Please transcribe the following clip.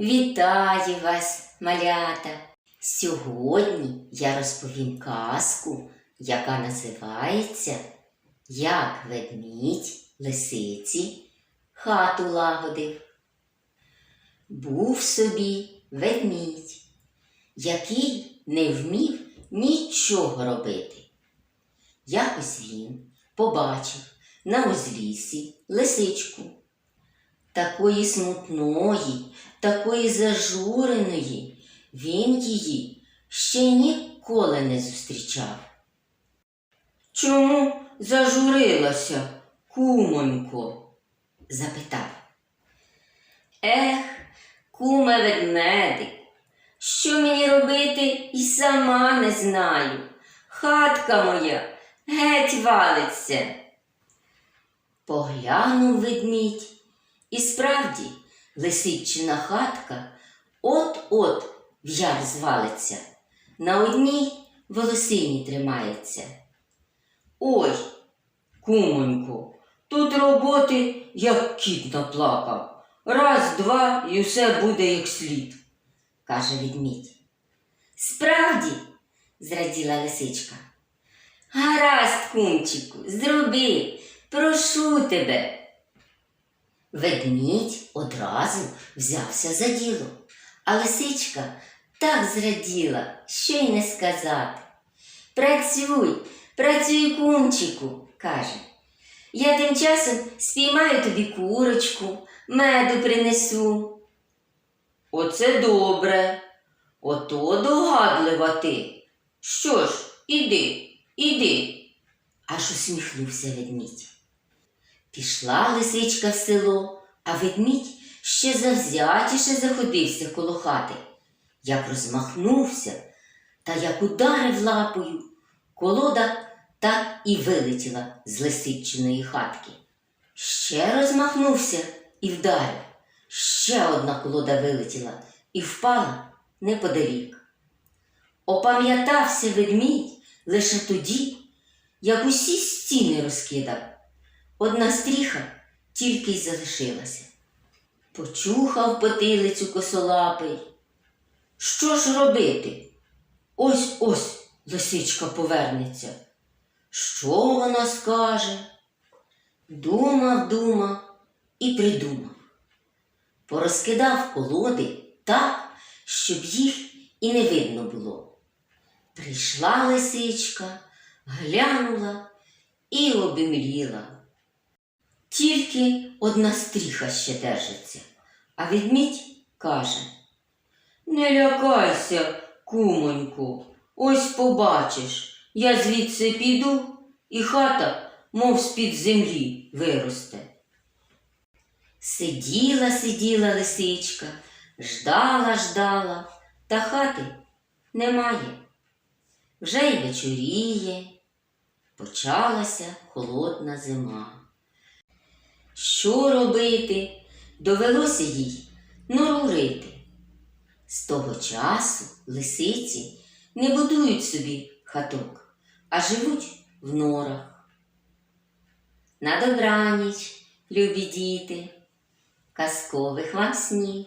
Вітаю вас, малята! Сьогодні я розповім казку, яка називається Як ведмідь лисиці хату лагодив. Був собі ведмідь, який не вмів нічого робити. Якось він побачив на узліссі лисичку. Такої смутної, такої зажуреної він її ще ніколи не зустрічав. Чому зажурилася, кумонько? запитав. Ех, куме ведмедик, що мені робити і сама не знаю. Хатка моя геть валиться. Поглянув ведмідь, і справді лисичина хатка от-от в яр звалиться, на одній волосині тримається. Ой, кумонько, тут роботи, як кіт наплакав. Раз, два і все буде як слід, каже ведмідь. Справді, зраділа лисичка. Гаразд, кумчику, зроби, прошу тебе. Ведмідь одразу взявся за діло, а лисичка так зраділа, що й не сказати. Працюй, працюй, кумчику, каже. Я тим часом спіймаю тобі курочку, меду принесу. Оце добре. Ото догадлива ти. Що ж, іди, іди. Аж усміхнувся ведмідь. Пішла лисичка в село, а ведмідь ще завзятіше заходився коло хати. Як розмахнувся та як ударив лапою, колода так і вилетіла з лисичиної хатки. Ще розмахнувся і вдарив. Ще одна колода вилетіла і впала неподалік. Опам'ятався ведмідь лише тоді, як усі стіни розкидав. Одна стріха тільки й залишилася. Почухав потилицю косолапий. Що ж робити? Ось ось лисичка повернеться. Що вона скаже? Думав, думав і придумав. Порозкидав колоди так, щоб їх і не видно було. Прийшла лисичка, глянула і обімліла. Тільки одна стріха ще держиться, а ведмідь каже Не лякайся, кумоньку, ось побачиш, я звідси піду, і хата, мов з-під землі, виросте. Сиділа, сиділа лисичка, ждала, ждала, та хати немає. Вже й вечоріє, почалася холодна зима. Що робити? Довелося їй нору рити. З того часу лисиці не будують собі хаток, а живуть в норах. На добраніч, любі діти, казкових вам снів.